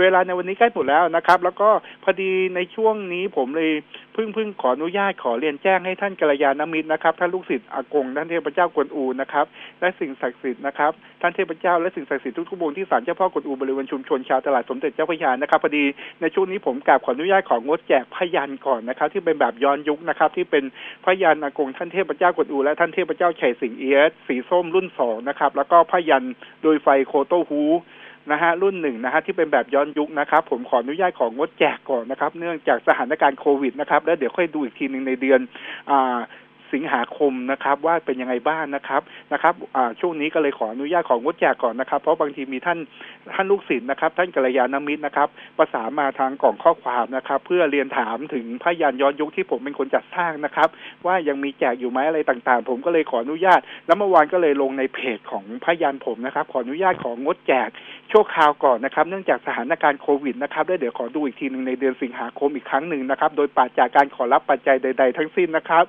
เวลาในวันนี้ใกล้หมดแล้วนะครับ แล้วก็พอดีในช่วงนี้ผมเลยเพิ่งเพิ่งขออนุญาตขอเรียนแจ้งให้ท่านกัลยาณมิตรนะครับท่านลูกศิษย์อากงท่านเทพเจ้ากวนอูนะครับ และสิ่งศักดิ์สิทธิ์นะครับท่านเทพเจ้าและสิ่งศักดิ์สิทธิ์ทุกๆวงที่ศาลเจ้าพ่อกวนอูบริเวณชุมชนชาวตลาดสมเด็จเจ้าพระยานะครับพอดีในช่วงนี้ผมกราบขออนุญาตของงดแจกพยันก่อนนะครับ ที่เป็นแบบย้อนยุคนะครับ ที่เป็นพยันอากงท่านเทพเจ้ากวนอูและท่านเทพเจ้าไฉสิงเอียสสีส้มรุ่นสองนะครับแล้วก็พยันโดยไฟโคโตฮู นะฮะรุ่นหนึ่งนะฮะที่เป็นแบบย้อนยุคนะครับ ผมขออนุญาตของงดแจกก่อนนะครับ เนื่องจากสถานการณ์โควิดนะครับ แล้วเดี๋ยวค่อยดูอีกทีหนึ่งในเดือนอ่าสิงหาคมนะครับว่าเป็นยังไงบ้างนะครับนะครับช่วงนี้ก็เลยขออนุญาตของงดแจกก่อนนะครับ เพราะบางทีมีท่านท่านลูกศิษย์นะครับ ท่านกัลยาณมิตรนะครับประสานมาทางกล่องข้อความนะครับ เพื่อเรียนถามถึงพยานย้อนยุคที่ผมเป็นคนจัดสร้างนะครับ ว่ายังมีแจกอยู่ไหมอะไรต่างๆ ผมก็เลยขออนุญาต แล้วเมื่อวานก็เลยลงในเพจของพยานผมนะครับ ขออนุญาตของงดแจก ชั่วคราวก่อนนะครับเนื่องจากสถานการณ์โควิดนะครับแล้วเดี๋ยวขอดูอีกทีหนึ่งในเดือนสิงหาคมอีกครั้งหนึ่งนะครับ โดยปราศจากการขอรับปัจจัยใด ๆ ทั้งสิ้นนะครับ